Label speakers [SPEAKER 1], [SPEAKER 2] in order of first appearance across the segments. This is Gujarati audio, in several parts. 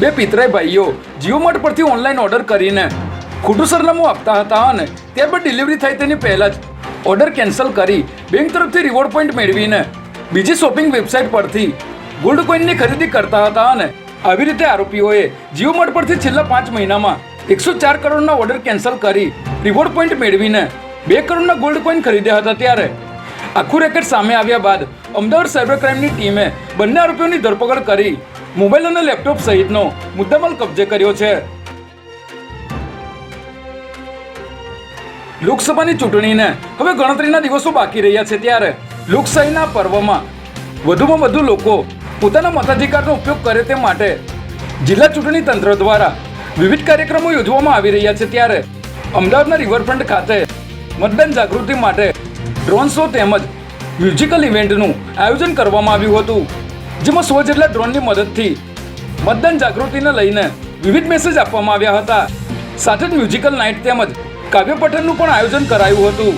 [SPEAKER 1] બે પિતરાય ભાઈઓ જીઓ માર્ટ પરથી ઓનલાઈન ઓર્ડર કરીને ખોટું સરનામું આપતા હતા અને ત્યારબાદ ડિલિવરી થાય તેની પહેલાં જ ઓર્ડર કેન્સલ કરી બેંક તરફથી રિવોર્ડ પોઈન્ટ મેળવીને બીજી શોપિંગ વેબસાઇટ પરથી ગોલ્ડ કોઈનની ખરીદી કરતા હતા અને આવી રીતે આરોપીઓએ જીઓ માર્ટ પરથી છેલ્લા પાંચ મહિનામાં એકસો ચાર કરોડના ઓર્ડર કેન્સલ કરી રિવોર્ડ પોઈન્ટ મેળવીને બે કરોડના ગોલ્ડ કોઈન ખરીદ્યા હતા. ત્યારે આખું રેકેટ સામે આવ્યા બાદ અમદાવાદ સાયબર ક્રાઇમની ટીમે બંને આરોપીઓની ધરપકડ કરી મોબાઈલ અને લેપટોપ સહિતનો મુદ્દામાલ કબજે કર્યો છે. લોકસભાની ચૂંટણીને હવે ગણતરીના દિવસો બાકી રહ્યા છે ત્યારે લોકશાહીના પર્વમાં વધુમાં વધુ લોકો પોતાના મતાધિકારનો ઉપયોગ કરે તે માટે જિલ્લા ચૂંટણી તંત્ર દ્વારા વિવિધ કાર્યક્રમો યોજવામાં આવી રહ્યા છે ત્યારે અમદાવાદના રિવરફ્રન્ટ ખાતે મતદાન જાગૃતિ માટે ડ્રોન શો તેમજ મ્યુઝિકલ ઇવેન્ટનું આયોજન કરવામાં આવ્યું હતું. જેમાં સો જેટલા ડ્રોનની મદદથી. મતદાન જાગૃતિને લઈને વિવિધ મેસેજ આપવામાં આવ્યા હતા. સાથે જ મ્યુઝિકલ નાઇટ તેમજ કાવ્ય પઠનનું પણ આયોજન કરાયું હતું.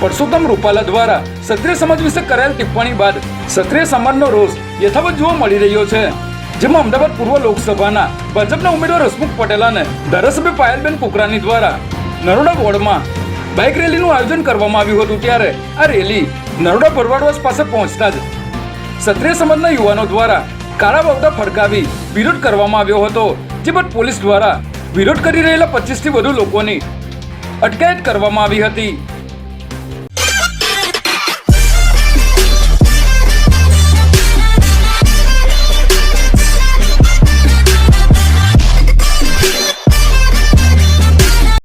[SPEAKER 1] પરસોત્તમ રૂપાલા દ્વારા ક્ષત્રિય સમાજ વિશે કરાયેલ ટિપ્પણી બાદ ક્ષત્રિય સમાજનો રોષ યથાવત જોવા મળી રહ્યો છે. જેમાં અમદાવાદ પૂર્વ લોકસભાના ભાજપના ઉમેદવાર હસમુખ પટેલ અને ધારાસભ્ય પાયલબેન કુકરાની દ્વારા નરોડા વોર્ડમાં બાઇક રેલીનું આયોજન કરવામાં આવ્યું હતું ત્યારે આ રેલી નરોડા ભરવાડવાસ પાસે પહોંચતા જ ક્ષત્રિય સમાજના યુવાનો દ્વારા કાળા બાવતા ફરકાવી વિરોધ કરવામાં આવ્યો હતો, જે બાદ પોલીસ દ્વારા વિરોધ કરી રહેલા પચીસથી વધુ લોકોની અટકાયત કરવામાં આવી હતી.